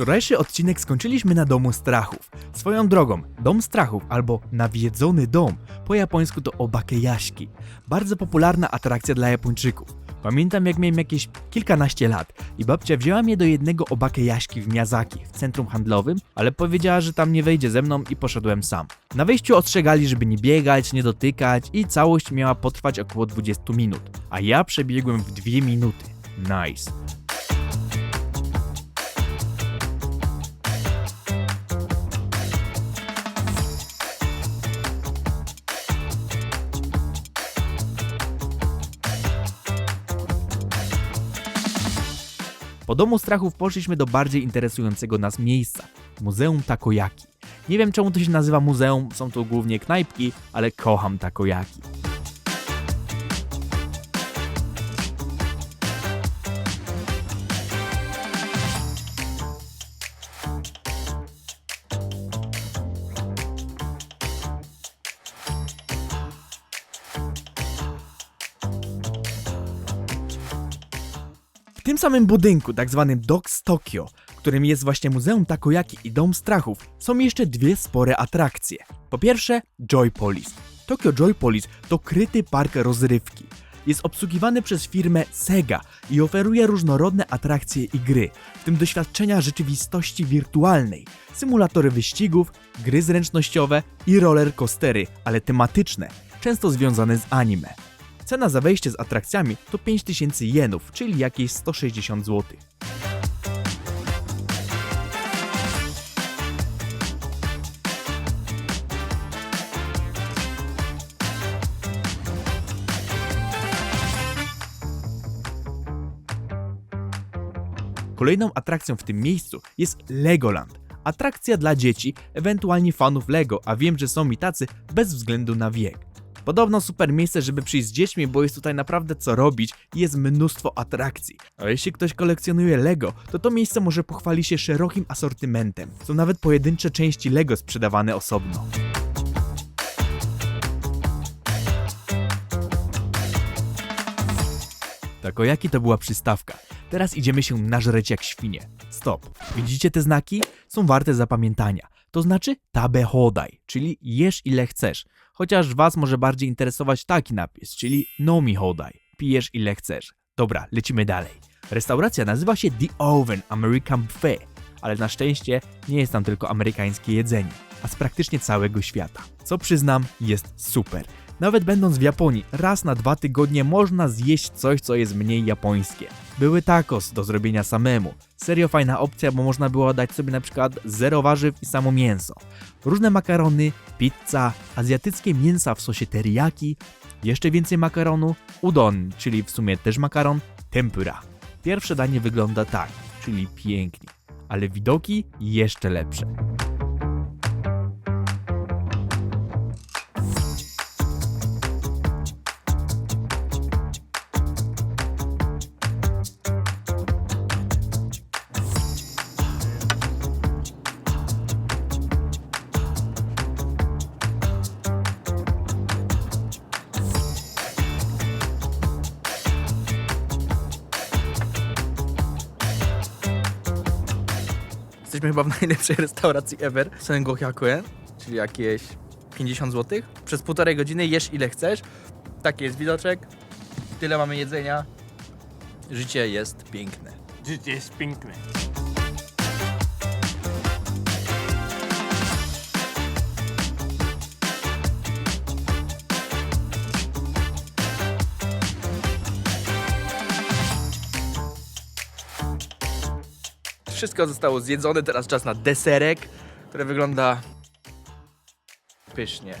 Wczorajszy odcinek skończyliśmy na Domu Strachów. Swoją drogą, Dom Strachów albo Nawiedzony Dom po japońsku to Obakeyashi. Bardzo popularna atrakcja dla Japończyków. Pamiętam jak miałem jakieś kilkanaście lat i babcia wzięła mnie do jednego Obakeyashi w Miyazaki, w centrum handlowym, ale powiedziała, że tam nie wejdzie ze mną i poszedłem sam. Na wejściu ostrzegali, żeby nie biegać, nie dotykać i całość miała potrwać około 20 minut, a ja przebiegłem w 2 minuty. Nice. Po domu strachów poszliśmy do bardziej interesującego nas miejsca Muzeum Takoyaki. Nie wiem czemu to się nazywa muzeum, są to głównie knajpki, ale kocham takoyaki. Tym samym budynku, tak zwanym Docks Tokyo, którym jest właśnie Muzeum Takoyaki i Dom Strachów, są jeszcze dwie spore atrakcje. Po pierwsze, Joypolis. Tokyo Joypolis to kryty park rozrywki. Jest obsługiwany przez firmę Sega i oferuje różnorodne atrakcje i gry, w tym doświadczenia rzeczywistości wirtualnej, symulatory wyścigów, gry zręcznościowe i roller coastery, ale tematyczne, często związane z anime. Cena za wejście z atrakcjami to 5000 jenów, czyli jakieś 160 zł. Kolejną atrakcją w tym miejscu jest Legoland. Atrakcja dla dzieci, ewentualnie fanów Lego, a wiem, że są i tacy bez względu na wiek. Podobno super miejsce, żeby przyjść z dziećmi, bo jest tutaj naprawdę co robić i jest mnóstwo atrakcji. A jeśli ktoś kolekcjonuje Lego, to to miejsce może pochwali się szerokim asortymentem. Są nawet pojedyncze części Lego sprzedawane osobno. Takojaki to była przystawka. Teraz idziemy się nażreć jak świnie. Stop. Widzicie te znaki? Są warte zapamiętania. To znaczy tabe hodai, czyli jesz ile chcesz. Chociaż was może bardziej interesować taki napis, czyli nomi hodai. Pijesz ile chcesz. Dobra, lecimy dalej. Restauracja nazywa się The Oven American Buffet, ale na szczęście nie jest tam tylko amerykańskie jedzenie, a z praktycznie całego świata. Co przyznam, jest super. Nawet będąc w Japonii, raz na dwa tygodnie można zjeść coś, co jest mniej japońskie. Były tacos do zrobienia samemu. Serio fajna opcja, bo można było dać sobie na przykład zero warzyw i samo mięso. Różne makarony, pizza, azjatyckie mięsa w sosie teriyaki, jeszcze więcej makaronu, udon, czyli w sumie też makaron, tempura. Pierwsze danie wygląda tak, czyli pięknie, ale widoki jeszcze lepsze. Jesteśmy chyba w najlepszej restauracji ever. Sengohyakuen, czyli jakieś 50 zł. Przez półtorej godziny jesz ile chcesz. Taki jest widoczek. Tyle mamy jedzenia. Życie jest piękne. Życie jest piękne. Wszystko zostało zjedzone, teraz czas na deserek, który wygląda pysznie.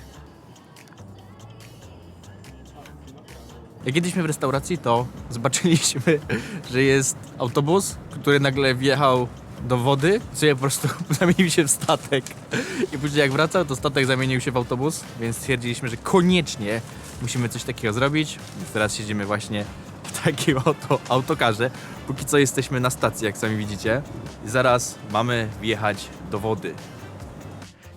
Jak jedliśmy w restauracji, to zobaczyliśmy, że jest autobus, który nagle wjechał do wody, co po prostu zamienił się w statek. I później jak wracał, to statek zamienił się w autobus, więc stwierdziliśmy, że koniecznie musimy coś takiego zrobić. Więc teraz siedzimy właśnie takim oto autokarze. Póki co jesteśmy na stacji, jak sami widzicie. Zaraz mamy wjechać do wody.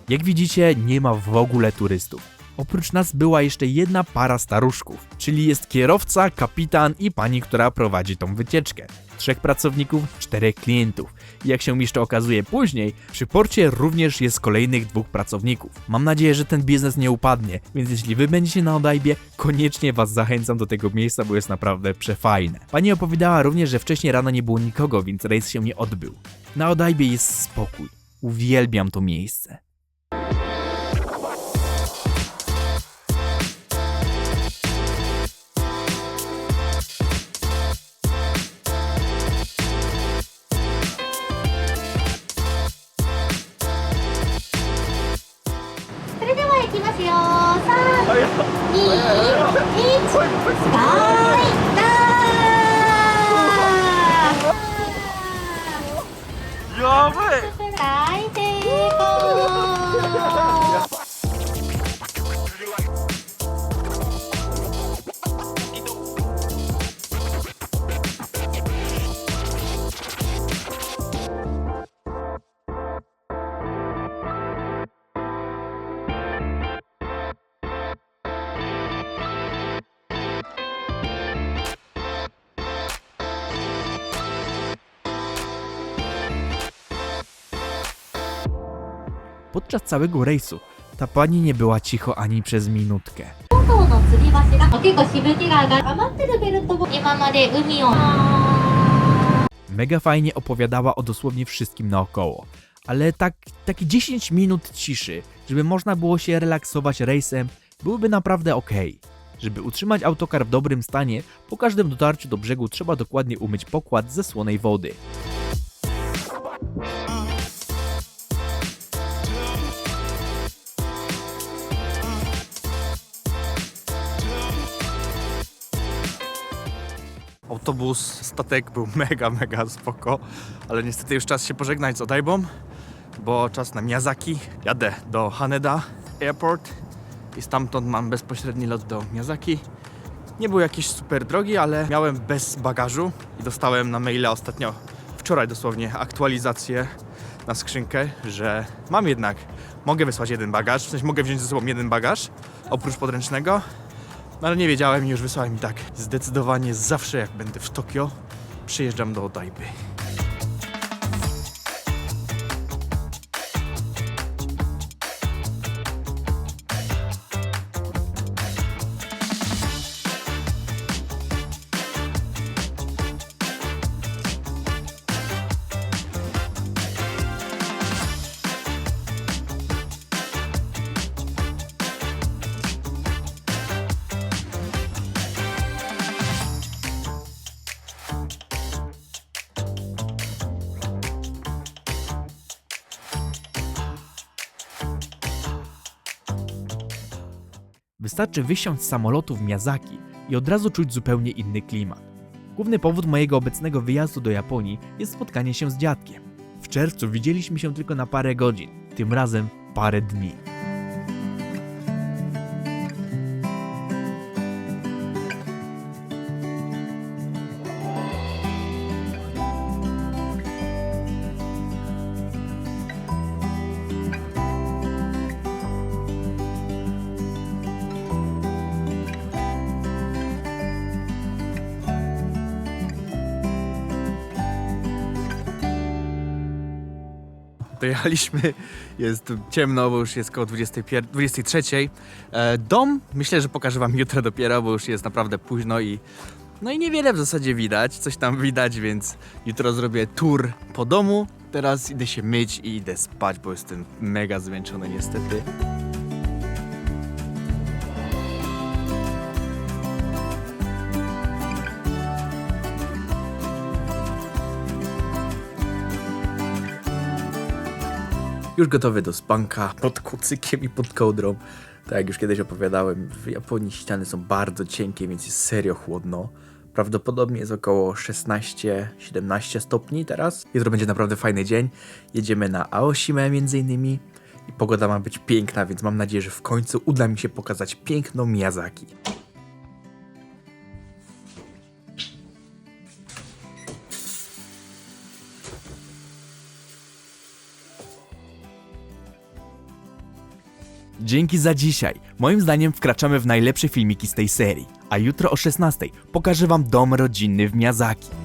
Jak widzicie, nie ma w ogóle turystów. Oprócz nas była jeszcze jedna para staruszków, czyli jest kierowca, kapitan i pani, która prowadzi tą wycieczkę. Trzech pracowników, czterech klientów. Jak się jeszcze okazuje później, przy porcie również jest kolejnych dwóch pracowników. Mam nadzieję, że ten biznes nie upadnie, więc jeśli wy będziecie na Odajbie, koniecznie was zachęcam do tego miejsca, bo jest naprawdę przefajne. Pani opowiadała również, że wcześniej rano nie było nikogo, więc rejs się nie odbył. Na Odajbie jest spokój. Uwielbiam to miejsce. It's Sky. Podczas całego rejsu ta pani nie była cicho ani przez minutkę. Mega fajnie opowiadała o dosłownie wszystkim naokoło, ale tak, takie 10 minut ciszy, żeby można było się relaksować rejsem, byłoby naprawdę ok. Żeby utrzymać autokar w dobrym stanie, po każdym dotarciu do brzegu trzeba dokładnie umyć pokład ze słonej wody. Autobus, statek był mega, mega spoko, ale niestety już czas się pożegnać z Odaibą, bo czas na Miyazaki. Jadę do Haneda Airport i stamtąd mam bezpośredni lot do Miyazaki. Nie był jakiś super drogi, ale miałem bez bagażu i dostałem na maila ostatnio, wczoraj dosłownie, aktualizację na skrzynkę, że mam jednak, mogę wysłać jeden bagaż, w sensie mogę wziąć ze sobą jeden bagaż, oprócz podręcznego, ale nie wiedziałem i już wysłałem mi tak. Zdecydowanie zawsze jak będę w Tokio, przyjeżdżam do Odaiby. Wystarczy wysiąść z samolotu w Miyazaki i od razu czuć zupełnie inny klimat. Główny powód mojego obecnego wyjazdu do Japonii jest spotkanie się z dziadkiem. W czerwcu widzieliśmy się tylko na parę godzin, tym razem parę dni. Dojechaliśmy, jest ciemno, bo już jest koło 21, 23. E, dom myślę, że pokażę wam jutro dopiero, bo już jest naprawdę późno i no i niewiele w zasadzie widać, coś tam widać, więc jutro zrobię tour po domu. Teraz idę się myć i idę spać, bo jestem mega zmęczony niestety. Już gotowy do spanka pod kucykiem i pod kołdrą. Tak jak już kiedyś opowiadałem, w Japonii ściany są bardzo cienkie, więc jest serio chłodno. Prawdopodobnie jest około 16-17 stopni teraz. Jutro będzie naprawdę fajny dzień. Jedziemy na Aoshima między innymi. I pogoda ma być piękna, więc mam nadzieję, że w końcu uda mi się pokazać piękno Miyazaki. Dzięki za dzisiaj. Moim zdaniem wkraczamy w najlepsze filmiki z tej serii. A jutro o 16 pokażę wam dom rodzinny w Miyazaki.